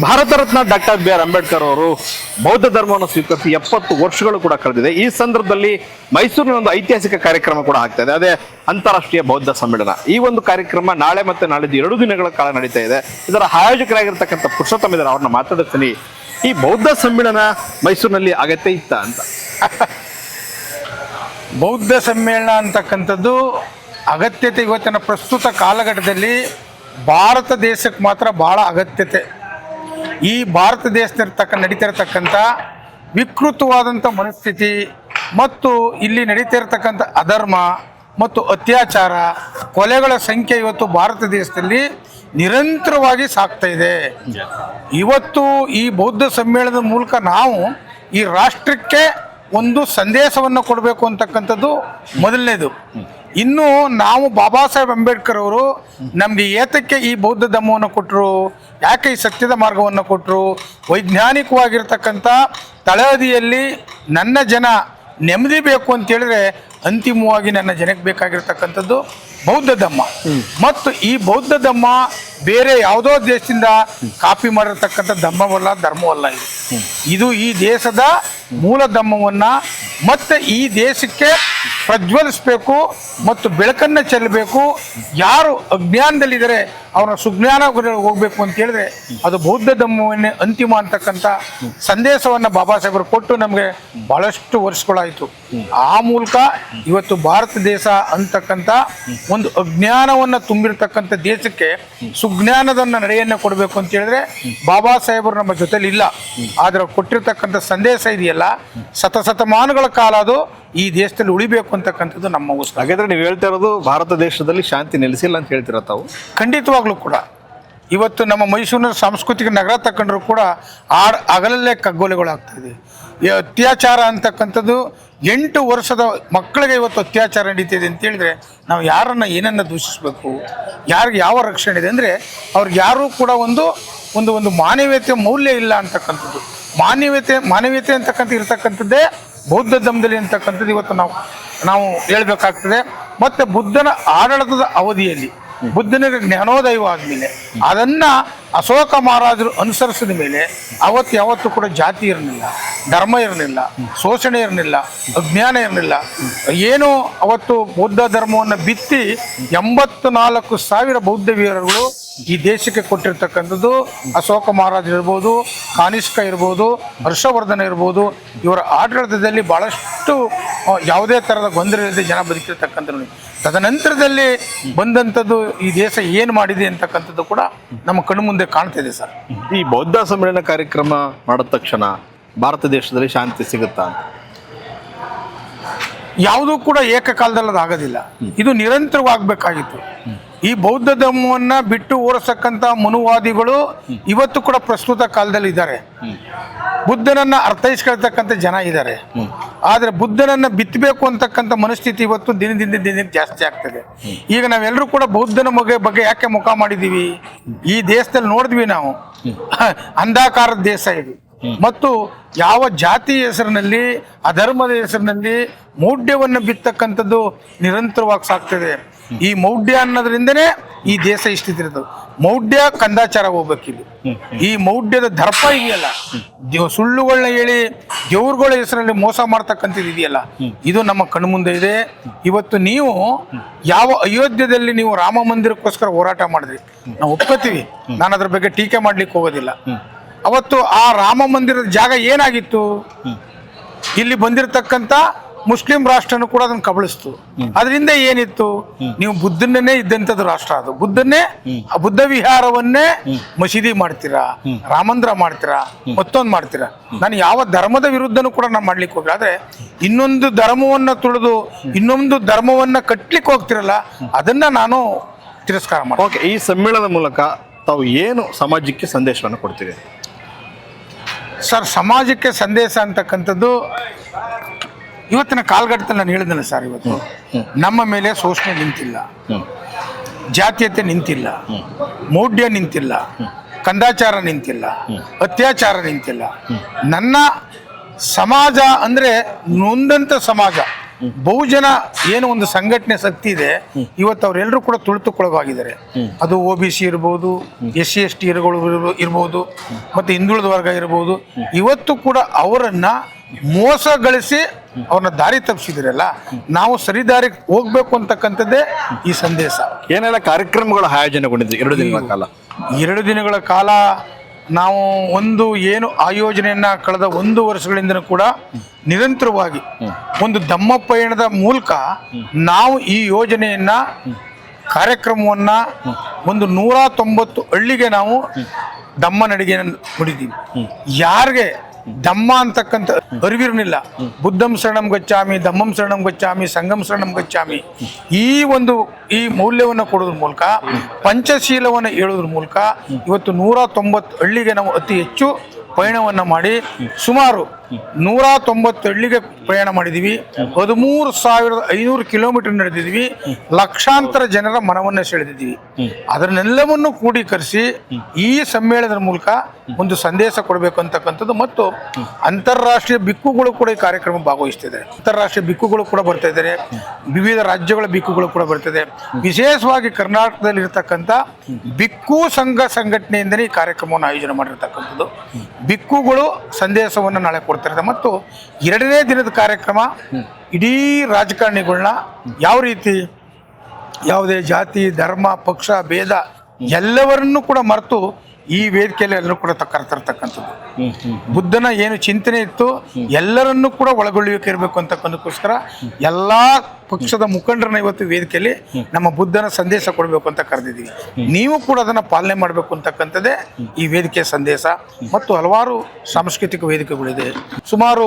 Bharat Ratna doctor B R Ambedkar ಅವರು ಬೌದ್ಧ ಧರ್ಮವನ್ನು ಸ್ವೀಕರಿಸಿ ಎಪ್ಪತ್ತು ವರ್ಷಗಳು ಕೂಡ ಕಳೆದಿದೆ. ಈ ಸಂದರ್ಭದಲ್ಲಿ ಮೈಸೂರಿನ ಒಂದು ಐತಿಹಾಸಿಕ ಕಾರ್ಯಕ್ರಮ ಕೂಡ ಆಗ್ತಾ ಇದೆ. ಅದೇ ಅಂತಾರಾಷ್ಟ್ರೀಯ ಬೌದ್ಧ ಸಮ್ಮೇಳನ. ಈ ಒಂದು ಕಾರ್ಯಕ್ರಮ ನಾಳೆ ಮತ್ತೆ ನಾಳಿದ್ದು ಎರಡು ದಿನಗಳ ಕಾಲ ನಡೀತಾ ಇದೆ. ಇದರ ಆಯೋಜಕರಾಗಿರ್ತಕ್ಕಂಥ ಪುರುಷೋತ್ತಮ ಇದ್ದಾರೆ ಅವ್ರನ್ನ ಮಾತಾಡ್ತೀನಿ. ಈ ಬೌದ್ಧ ಸಮ್ಮೇಳನ ಮೈಸೂರಿನಲ್ಲಿ ಅಗತ್ಯ ಇತ್ತ ಅಂತ. ಬೌದ್ಧ ಸಮ್ಮೇಳನ ಅಂತಕ್ಕಂಥದ್ದು ಅಗತ್ಯತೆ ಇವತ್ತಿನ ಪ್ರಸ್ತುತ ಕಾಲಘಟ್ಟದಲ್ಲಿ ಭಾರತ ದೇಶಕ್ಕೆ ಮಾತ್ರ ಭಾಳ ಅಗತ್ಯತೆ. ಈ ಭಾರತ ದೇಶದಲ್ಲಿರ್ತಕ್ಕ ನಡೀತಿರ್ತಕ್ಕಂಥ ವಿಕೃತವಾದಂಥ ಮನಸ್ಥಿತಿ ಮತ್ತು ಇಲ್ಲಿ ನಡೀತಿರ್ತಕ್ಕಂಥ ಅಧರ್ಮ ಮತ್ತು ಅತ್ಯಾಚಾರ ಕೊಲೆಗಳ ಸಂಖ್ಯೆ ಇವತ್ತು ಭಾರತ ದೇಶದಲ್ಲಿ ನಿರಂತರವಾಗಿ ಸಾಗ್ತಾ ಇದೆ. ಇವತ್ತು ಈ ಬೌದ್ಧ ಸಮ್ಮೇಳನದ ಮೂಲಕ ನಾವು ಈ ರಾಷ್ಟ್ರಕ್ಕೆ ಒಂದು ಸಂದೇಶವನ್ನು ಕೊಡಬೇಕು ಅಂತಕ್ಕಂಥದ್ದು ಮೊದಲನೇದು. ಇನ್ನು ನಾವು ಬಾಬಾ ಸಾಹೇಬ್ ಅಂಬೇಡ್ಕರ್ ಅವರು ನಮಗೆ ಏತಕ್ಕೆ ಈ ಬೌದ್ಧ ಧರ್ಮವನ್ನು ಕೊಟ್ಟರು ಯಾಕೆ ಈ ಸತ್ಯದ ಮಾರ್ಗವನ್ನು ಕೊಟ್ಟರು ವೈಜ್ಞಾನಿಕವಾಗಿರ್ತಕ್ಕಂಥ ತಳಹದಿಯಲ್ಲಿ ನನ್ನ ಜನ ನೆಮ್ಮದಿ ಬೇಕು ಅಂತ ಹೇಳಿದ್ರೆ ಅಂತಿಮವಾಗಿ ನನ್ನ ಜನಕ್ಕೆ ಬೇಕಾಗಿರ್ತಕ್ಕಂಥದ್ದು ಬೌದ್ಧ ಧಮ್ಮ ಮತ್ತು ಈ ಬೌದ್ಧ ಧಮ್ಮ ಬೇರೆ ಯಾವುದೋ ದೇಶದಿಂದ ಕಾಪಿ ಮಾಡಿರ್ತಕ್ಕಂಥ ಧಮ್ಮವಲ್ಲ ಧರ್ಮವಲ್ಲ ಇದು. ಇದು ಈ ದೇಶದ ಮೂಲ ಧಮ್ಮವನ್ನ ಮತ್ತೆ ಈ ದೇಶಕ್ಕೆ ಪ್ರಜ್ವಲಿಸಬೇಕು ಮತ್ತು ಬೆಳಕನ್ನು ಚೆಲ್ಲಬೇಕು. ಯಾರು ಅಜ್ಞಾನದಲ್ಲಿದ್ದರೆ ಅವನ ಸುಜ್ಞಾನ ಹೋಗ್ಬೇಕು ಅಂತ ಹೇಳಿದ್ರೆ ಅದು ಬೌದ್ಧ ಧಮ್ಮವನ್ನೇ ಅಂತಿಮ ಅಂತಕ್ಕಂಥ ಸಂದೇಶವನ್ನು ಬಾಬಾ ಸಾಹೇಬರು ಕೊಟ್ಟು ನಮಗೆ ಬಹಳಷ್ಟು ವರ್ಷಗಳಾಯಿತು. ಆ ಮೂಲಕ ಇವತ್ತು ಭಾರತ ದೇಶ ಅಂತಕ್ಕಂಥ ಒಂದು ಅಜ್ಞಾನವನ್ನು ತುಂಬಿರ್ತಕ್ಕಂಥ ದೇಶಕ್ಕೆ ಸುಜ್ಞಾನದ ನಡೆಯನ್ನು ಕೊಡಬೇಕು ಅಂತ ಹೇಳಿದ್ರೆ ಬಾಬಾ ಸಾಹೇಬರು ನಮ್ಮ ಜೊತೆಲಿ ಇಲ್ಲ ಆದರೆ ಕೊಟ್ಟಿರ್ತಕ್ಕಂಥ ಸಂದೇಶ ಇದೆಯಲ್ಲ ಶತಶತಮಾನಗಳ ಕಾಲ ಅದು ಈ ದೇಶದಲ್ಲಿ ಉಳಿಬೇಕು ಅಂತಕ್ಕಂಥದ್ದು ನಮ್ಮ ಉತ್ಸಾಹ ಹಾಗಾದ್ರೆ ನೀವು ಹೇಳ್ತಾ ಇರೋದು ಭಾರತ ದೇಶದಲ್ಲಿ ಶಾಂತಿ ನೆಲೆಸಿಲ್ಲ ಅಂತ ಹೇಳ್ತೀರ ತಾವು? ಖಂಡಿತವಾಗ್ಲೂ ಕೂಡ. ಇವತ್ತು ನಮ್ಮ ಮೈಸೂರಿನ ಸಾಂಸ್ಕೃತಿಕ ನಗರ ತಗೊಂಡ್ರು ಕೂಡ ಆಡ್ ಅಗಲಲ್ಲೇ ಕಗ್ಗೋಲೆಗಳಾಗ್ತಾಯಿದೆ ಈ ಅತ್ಯಾಚಾರ ಅಂತಕ್ಕಂಥದ್ದು ಎಂಟು ವರ್ಷದ ಮಕ್ಕಳಿಗೆ ಇವತ್ತು ಅತ್ಯಾಚಾರ ನಡೀತಿದೆ ಅಂತ ಹೇಳಿದ್ರೆ ನಾವು ಯಾರನ್ನು ಏನನ್ನು ದೂಷಿಸಬೇಕು? ಯಾರಿಗೆ ಯಾವ ರಕ್ಷಣೆ ಇದೆ? ಅಂದರೆ ಅವ್ರಿಗೆ ಯಾರೂ ಕೂಡ ಒಂದು ಒಂದು ಒಂದು ಮಾನವೀಯತೆ ಮೌಲ್ಯ ಇಲ್ಲ ಅಂತಕ್ಕಂಥದ್ದು. ಮಾನವೀಯತೆ ಮಾನವೀಯತೆ ಅಂತಕ್ಕಂಥ ಇರತಕ್ಕಂಥದ್ದೇ ಬೌದ್ಧ ಧರ್ಮದಲ್ಲಿ ಅಂತಕ್ಕಂಥದ್ದು ಇವತ್ತು ನಾವು ನಾವು ಹೇಳ್ಬೇಕಾಗ್ತದೆ. ಮತ್ತೆ ಬುದ್ಧನ ಆಡಳಿತದ ಅವಧಿಯಲ್ಲಿ, ಬುದ್ಧನಿಗೆ ಜ್ಞಾನೋದಯ ಆದಮೇಲೆ, ಅದನ್ನ ಅಶೋಕ ಮಹಾರಾಜರು ಅನುಸರಿಸಿದ ಮೇಲೆ, ಅವತ್ತು ಯಾವತ್ತೂ ಕೂಡ ಜಾತಿ ಇರಲಿಲ್ಲ, ಧರ್ಮ ಇರಲಿಲ್ಲ, ಶೋಷಣೆ ಇರಲಿಲ್ಲ, ಅಜ್ಞಾನ ಇರಲಿಲ್ಲ. ಏನು ಅವತ್ತು ಬೌದ್ಧ ಧರ್ಮವನ್ನು ಬಿತ್ತಿ ಎಂಬತ್ತು ನಾಲ್ಕು ಸಾವಿರ ಬೌದ್ಧ ವೀರರುಗಳು ಈ ದೇಶಕ್ಕೆ ಕೊಟ್ಟಿರ್ತಕ್ಕಂಥದ್ದು ಅಶೋಕ ಮಹಾರಾಜ್ ಇರ್ಬೋದು ಕಾನಿಷ್ಕ ಇರ್ಬೋದು ಹರ್ಷವರ್ಧನ ಇರ್ಬೋದು ಇವರ ಆಡಳಿತದಲ್ಲಿ ಭಾಳಷ್ಟು ಯಾವುದೇ ಥರದ ಗೊಂದಲ ಇಲ್ಲದೆ ಜನ ಬದುಕಿರ್ತಕ್ಕಂಥದ್ದು ತದನಂತರದಲ್ಲಿ ಬಂದಂಥದ್ದು ಈ ದೇಶ ಏನು ಮಾಡಿದೆ ಅಂತಕ್ಕಂಥದ್ದು ಕೂಡ ನಮ್ಮ ಕಣ್ಣು ಮುಂದೆ ಕಾಣ್ತಿದೆ ಸರ್. ಈ ಬೌದ್ಧ ಸಮ್ಮೇಳನ ಕಾರ್ಯಕ್ರಮ ಮಾಡಿದ ತಕ್ಷಣ ಭಾರತ ದೇಶದಲ್ಲಿ ಶಾಂತಿ ಸಿಗುತ್ತಾ ಅಂತ? ಯಾವುದೂ ಕೂಡ ಏಕಕಾಲದಲ್ಲಿ ಆಗೋದಿಲ್ಲ ಇದು ನಿರಂತರವಾಗಬೇಕಾಗಿತ್ತು. ಈ ಬೌದ್ಧ ಧರ್ಮವನ್ನ ಬಿಟ್ಟು ಓಡಿಸಕ್ಕಂಥ ಮನುವಾದಿಗಳು ಇವತ್ತು ಕೂಡ ಪ್ರಸ್ತುತ ಕಾಲದಲ್ಲಿ ಇದ್ದಾರೆ. ಬುದ್ಧನನ್ನ ಅರ್ಥೈಸ್ಕೊಳ್ತಕ್ಕಂಥ ಜನ ಇದ್ದಾರೆ. ಆದರೆ ಬುದ್ಧನನ್ನ ಬಿತ್ತಬೇಕು ಅಂತಕ್ಕಂಥ ಮನಸ್ಥಿತಿ ಇವತ್ತು ದಿನದಿಂದ ದಿನ ಜಾಸ್ತಿ ಆಗ್ತದೆ. ಈಗ ನಾವೆಲ್ಲರೂ ಕೂಡ ಬೌದ್ಧನ ಬಗ್ಗೆ ಬಗ್ಗೆ ಯಾಕೆ ಮುಖ ಮಾಡಿದ್ದೀವಿ? ಈ ದೇಶದಲ್ಲಿ ನೋಡಿದ್ವಿ ನಾವು. ಅಂಧಾಕಾರದ ದೇಶ ಇದು. ಮತ್ತು ಯಾವ ಜಾತಿ ಹೆಸರಿನಲ್ಲಿ ಅಧರ್ಮದ ಹೆಸರಿನಲ್ಲಿ ಮೌಢ್ಯವನ್ನು ಬಿತ್ತಕ್ಕಂಥದ್ದು ನಿರಂತರವಾಗಿ ಸಾಕ್ತದೆ ಈ ಮೌಢ್ಯ ಅನ್ನೋದ್ರಿಂದನೇ ಈ ದೇಶ ಇಷ್ಟಿತಿರೋದು ಮೌಢ್ಯ ಕಂದಾಚಾರ ಹೋಗ್ಬೇಕಿಲ್ಲಿ. ಈ ಮೌಢ್ಯದ ದರ್ಪ ಇದೆಯಲ್ಲ ದೇವ್ ಸುಳ್ಳುಗಳನ್ನ ಹೇಳಿ ದೇವ್ರುಗಳ ಹೆಸರಲ್ಲಿ ಮೋಸ ಮಾಡ್ತಕ್ಕಂಥದ್ದು ಇದೆಯಲ್ಲ ಇದು ನಮ್ಮ ಕಣ್ಮುಂದೆ ಇದೆ. ಇವತ್ತು ನೀವು ಯಾವ ಅಯೋಧ್ಯದಲ್ಲಿ ನೀವು ರಾಮ ಮಂದಿರಕ್ಕೋಸ್ಕರ ಹೋರಾಟ ಮಾಡಿದ್ರಿ ನಾವು ಒಪ್ಕೋತೀವಿ. ನಾನು ಅದ್ರ ಬಗ್ಗೆ ಟೀಕೆ ಮಾಡ್ಲಿಕ್ಕೆ ಹೋಗೋದಿಲ್ಲ. ಅವತ್ತು ಆ ರಾಮ ಮಂದಿರದ ಜಾಗ ಏನಾಗಿತ್ತು? ಇಲ್ಲಿ ಬಂದಿರತಕ್ಕಂತ ಮುಸ್ಲಿಂ ರಾಷ್ಟ್ರನು ಕೂಡ ಅದನ್ನು ಕಬಳಿಸ್ತು. ಅದರಿಂದ ಏನಿತ್ತು? ನೀವು ಬುದ್ಧನ್ನೇ ಇದ್ದಂಥದ್ದು ರಾಷ್ಟ್ರ ಅದು. ಬುದ್ಧನ್ನೇ ಆ ಬುದ್ಧ ವಿಹಾರವನ್ನೇ ಮಸೀದಿ ಮಾಡ್ತೀರಾ? ರಾಮಂದ್ರ ಮಾಡ್ತೀರಾ? ಮತ್ತೊಂದು ಮಾಡ್ತೀರಾ? ನಾನು ಯಾವ ಧರ್ಮದ ವಿರುದ್ಧನೂ ಕೂಡ ನಾನು ಮಾಡ್ಲಿಕ್ಕೆ ಹೋಗಿಲ್ಲ ಆದ್ರೆ ಇನ್ನೊಂದು ಧರ್ಮವನ್ನ ತುಳಿದು ಇನ್ನೊಂದು ಧರ್ಮವನ್ನ ಕಟ್ಲಿಕ್ಕೆ ಹೋಗ್ತಿರಲ್ಲ ಅದನ್ನ ನಾನು ತಿರಸ್ಕಾರ ಮಾಡ್ತೀನಿ. ಓಕೆ ಈ ಸಮ್ಮೇಳನದ ಮೂಲಕ ತಾವು ಏನು ಸಮಾಜಕ್ಕೆ ಸಂದೇಶವನ್ನು ಕೊಡ್ತೀರಿ? ಸರ್ ಸಮಾಜಕ್ಕೆ ಸಂದೇಶ ಅಂತಕ್ಕಂಥದ್ದು ಇವತ್ತಿನ ಕಾಲಘಟ್ಟದಲ್ಲಿ ನಾನು ಹೇಳಿದ್ನಲ್ಲ ಸರ್ ಇವತ್ತು. ನಮ್ಮ ಮೇಲೆ ಶೋಷಣೆ ನಿಂತಿಲ್ಲ. ಜಾತೀಯತೆ ನಿಂತಿಲ್ಲ. ಮೌಢ್ಯ ನಿಂತಿಲ್ಲ. ಕಂದಾಚಾರ ನಿಂತಿಲ್ಲ. ಅತ್ಯಾಚಾರ ನಿಂತಿಲ್ಲ. ನನ್ನ ಸಮಾಜ ಅಂದರೆ ನೊಂದಂಥ ಸಮಾಜ. ಬಹುಜನ ಏನು ಒಂದು ಸಂಘಟನೆ ಶಕ್ತಿ ಇದೆ. ಇವತ್ತು ಅವರೆಲ್ಲರೂ ಕೂಡ ತುಳಿತುಕೊಳಗಾಗಿದ್ದಾರೆ ಅದು ಒ ಬಿ ಸಿ ಇರ್ಬೋದು ಎಸ್ ಸಿ ಎಸ್ ಟಿ ಇರ್ಬೋದು ಮತ್ತೆ ಹಿಂದುಳಿದ ವರ್ಗ ಇರ್ಬೋದು. ಇವತ್ತು ಕೂಡ ಅವರನ್ನ ಮೋಸಗೊಳಿಸಿ ಅವ್ರನ್ನ ದಾರಿ ತಪ್ಪಿಸಿದಿರಲ್ಲ ನಾವು ಸರಿ ದಾರಿ ಹೋಗ್ಬೇಕು ಅಂತಕ್ಕಂಥದ್ದೇ ಈ ಸಂದೇಶ. ಏನೆಲ್ಲ ಕಾರ್ಯಕ್ರಮಗಳು ಆಯೋಜನೆಗೊಂಡಿದೆ ಎರಡು ದಿನಗಳ ಕಾಲ. ಎರಡು ದಿನಗಳ ಕಾಲ ನಾವು ಒಂದು ಏನು ಆಯೋಜನೆಯನ್ನ ಕಳೆದ ಒಂದು ವರ್ಷಗಳಿಂದ ಕೂಡ ನಿರಂತರವಾಗಿ ಒಂದು ದಮ್ಮ ಪಯಣದ ಮೂಲಕ ನಾವು ಈ ಯೋಜನೆಯನ್ನ ಕಾರ್ಯಕ್ರಮವನ್ನ ಒಂದು ನೂರ ತೊಂಬತ್ತು ಹಳ್ಳಿಗೆ ನಾವು ದಮ್ಮ ನಡಿಗೆ ಹೊಡಿದೀವಿ ಯಾರಿಗೆ ದಮ್ಮ ಅಂತಕ್ಕಂಥ ಅರಿವಿರಲಿಲ್ಲ ಬುದ್ಧಂ ಶರಣಂ ಗಚ್ಚಾಮಿ ಧಮ್ಮಂ ಶರಣಂ ಗಚ್ಚಾಮಿ ಸಂಗಂ ಶರಣಂ ಗಚ್ಚಾಮಿ ಈ ಒಂದು ಈ ಮೌಲ್ಯವನ್ನು ಕೊಡೋದ್ರ ಮೂಲಕ, ಪಂಚಶೀಲವನ್ನು ಹೇಳೋದ್ರ ಮೂಲಕ, ಇವತ್ತು ನೂರ ತೊಂಬತ್ತು ಹಳ್ಳಿಗೆ ನಾವು ಅತಿ ಹೆಚ್ಚು ಪಯಣವನ್ನು ಮಾಡಿ ಸುಮಾರು ನೂರ ತೊಂಬತ್ತು ಹಳ್ಳಿಗೆ ಪ್ರಯಾಣ ಮಾಡಿದ್ದೀವಿ ಹದಿಮೂರು ಸಾವಿರದ ಐನೂರು ಕಿಲೋಮೀಟರ್ ನಡೆದಿದ್ವಿ. ಲಕ್ಷಾಂತರ ಜನರ ಮನವನ್ನು ಸೆಳೆದಿದ್ದೀವಿ. ಅದನ್ನೆಲ್ಲವನ್ನು ಕ್ರೋಢೀಕರಿಸಿ ಈ ಸಮ್ಮೇಳನದ ಮೂಲಕ ಒಂದು ಸಂದೇಶ ಕೊಡಬೇಕು ಅಂತಕ್ಕಂಥದ್ದು ಮತ್ತು ಅಂತಾರಾಷ್ಟ್ರೀಯ ಬಿಕ್ಕುಗಳು ಕೂಡ ಈ ಕಾರ್ಯಕ್ರಮ ಭಾಗವಹಿಸ್ತಿದ್ದಾರೆ ಅಂತಾರಾಷ್ಟ್ರೀಯ ಬಿಕ್ಕುಗಳು ಕೂಡ ಬರ್ತಾ ಇದ್ದಾರೆ. ವಿವಿಧ ರಾಜ್ಯಗಳ ಬಿಕ್ಕುಗಳು ಕೂಡ ಬರ್ತಿದೆ ವಿಶೇಷವಾಗಿ ಕರ್ನಾಟಕದಲ್ಲಿ ಇರತಕ್ಕಂಥ ಬಿಕ್ಕು ಸಂಘ ಸಂಘಟನೆಯಿಂದಲೇ ಈ ಕಾರ್ಯಕ್ರಮವನ್ನು ಆಯೋಜನೆ ಮಾಡಿರ್ತಕ್ಕಂಥದ್ದು. ಬಿಕ್ಕುಗಳು ಸಂದೇಶವನ್ನು ನಾಳೆ ಕೊಡ್ತಿರ್ತಾರೆ ಮತ್ತು ಎರಡನೇ ದಿನದ ಕಾರ್ಯಕ್ರಮ ಇಡೀ ರಾಜಕಾರಣಿಗಳನ್ನ ಯಾವ ರೀತಿ ಯಾವುದೇ ಜಾತಿ, ಧರ್ಮ, ಪಕ್ಷ, ಭೇದ ಎಲ್ಲವರನ್ನೂ ಕೂಡ ಮರೆತು ಈ ವೇದಿಕೆಯಲ್ಲಿ ಎಲ್ಲರೂ ಕೂಡ ಕರೆತರ್ತಕ್ಕಂಥದ್ದು. ಬುದ್ಧನ ಏನು ಚಿಂತನೆ ಇತ್ತು ಎಲ್ಲರನ್ನೂ ಕೂಡ ಒಳಗೊಳ್ಳುವಿಕೆ ಇರಬೇಕು ಅಂತಕ್ಕಂದಕ್ಕೋಸ್ಕರ ಎಲ್ಲ ಪಕ್ಷದ ಮುಖಂಡರನ್ನ ಇವತ್ತು ವೇದಿಕೆಯಲ್ಲಿ ನಮ್ಮ ಬುದ್ಧನ ಸಂದೇಶ ಕೊಡಬೇಕು ಅಂತ ಕರೆದಿದ್ದೀವಿ. ನೀವು ಕೂಡ ಅದನ್ನು ಪಾಲನೆ ಮಾಡಬೇಕು ಅಂತಕ್ಕಂಥದ್ದೇ ಈ ವೇದಿಕೆಯ ಸಂದೇಶ. ಮತ್ತು ಹಲವಾರು ಸಾಂಸ್ಕೃತಿಕ ವೇದಿಕೆಗಳಿದೆ. ಸುಮಾರು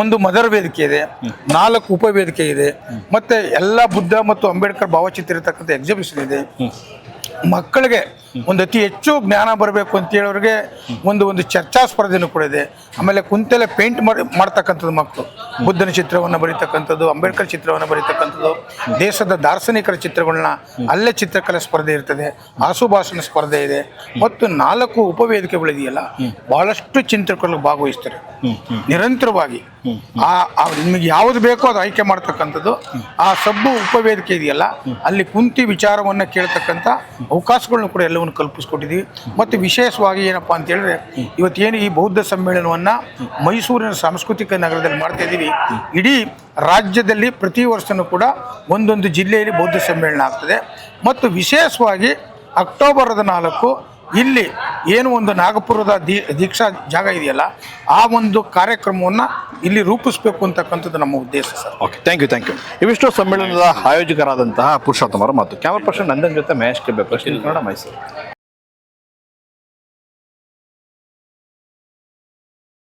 ಒಂದು ಮದರ್ ವೇದಿಕೆ ಇದೆ ನಾಲ್ಕು ಉಪವೇದಿಕೆ ಇದೆ ಮತ್ತು ಎಲ್ಲ ಬುದ್ಧ ಮತ್ತು ಅಂಬೇಡ್ಕರ್ ಭಾವಚಿತ್ರ ಇರತಕ್ಕಂಥ ಎಕ್ಸಿಬಿಷನ್ ಇದೆ. ಮಕ್ಕಳಿಗೆ ಒಂದು ಅತಿ ಹೆಚ್ಚು ಜ್ಞಾನ ಬರಬೇಕು ಅಂತ ಹೇಳೋರಿಗೆ ಒಂದು ಒಂದು ಚರ್ಚಾ ಸ್ಪರ್ಧೆನೂ ಕೂಡ ಇದೆ. ಆಮೇಲೆ ಕುಂತೆಲೆ ಪೇಂಟ್ ಮಾಡಿ, ಮಾಡ್ತಕ್ಕಂಥದ್ದು ಮಕ್ಕಳು. ಬುದ್ಧನ ಚಿತ್ರವನ್ನು ಬರೀತಕ್ಕಂಥದ್ದು, ಅಂಬೇಡ್ಕರ್ ಚಿತ್ರವನ್ನು ಬರೀತಕ್ಕಂಥದ್ದು, ದೇಶದ ದಾರ್ಶನಿಕರ ಚಿತ್ರಗಳನ್ನ ಅಲ್ಲೇ ಚಿತ್ರಕಲೆ ಸ್ಪರ್ಧೆ ಇರ್ತದೆ. ಆಸುಭಾಷಣ ಸ್ಪರ್ಧೆ ಇದೆ. ಮತ್ತು ನಾಲ್ಕು ಉಪವೇದಿಕೆಗಳಿದೆಯಲ್ಲ ಬಹಳಷ್ಟು ಚಿಂತಕರು ಭಾಗವಹಿಸ್ತಾರೆ. ನಿರಂತರವಾಗಿ ಆ ನಿಮಗೆ ಯಾವುದು ಬೇಕೋ ಅದು ಆಯ್ಕೆ ಮಾಡ್ತಕ್ಕಂಥದ್ದು. ಆ ಸಬ್ಬು ಉಪವೇದಿಕೆ ಇದೆಯಲ್ಲ, ಅಲ್ಲಿ ಕುಂತಿ ವಿಚಾರವನ್ನು ಕೇಳ್ತಕ್ಕಂಥ ಅವಕಾಶಗಳನ್ನು ಕೂಡ ಎಲ್ಲವನ್ನು ಕಲ್ಪಿಸಿಕೊಟ್ಟಿದ್ದೀವಿ. ಮತ್ತು ವಿಶೇಷವಾಗಿ ಏನಪ್ಪಾ ಅಂತೇಳಿದ್ರೆ, ಇವತ್ತೇನು ಈ ಬೌದ್ಧ ಸಮ್ಮೇಳನವನ್ನು ಮೈಸೂರಿನ ಸಾಂಸ್ಕೃತಿಕ ನಗರದಲ್ಲಿ ಮಾಡ್ತಾ ಇದ್ದೀವಿ. ಇಡೀ ರಾಜ್ಯದಲ್ಲಿ ಪ್ರತಿ ವರ್ಷನೂ ಕೂಡ ಒಂದೊಂದು ಜಿಲ್ಲೆಯಲ್ಲಿ ಬೌದ್ಧ ಸಮ್ಮೇಳನ ಆಗ್ತದೆ. ಮತ್ತು ವಿಶೇಷವಾಗಿ ಅಕ್ಟೋಬರ್ ನಾಲ್ಕು ಇಲ್ಲಿ ಏನು ಒಂದು ನಾಗಪುರದ ದೀ ದೀಕ್ಷಾ ಜಾಗ ಇದೆಯಲ್ಲ ಆ ಒಂದು ಕಾರ್ಯಕ್ರಮವನ್ನು ಇಲ್ಲಿ ರೂಪಿಸಬೇಕು ಅಂತಕ್ಕಂಥದ್ದು ನಮ್ಮ ಉದ್ದೇಶ sir. Okay thank you thank you ಇವಿಷ್ಟು ಸಮ್ಮೇಳನದ ಆಯೋಜಕರಾದಂತಹ ಪುರುಷೋತ್ತಮರ ಮತ್ತು ಕ್ಯಾಮರಾ ಪರ್ಸನ್ ನಂದನ್ ಜೊತೆ ಮಹೇಶ್ ಕೆಬ್ಬೆ ಪ್ರಶ್ನೆ ಕನ್ನಡ ಮೈಸೂರು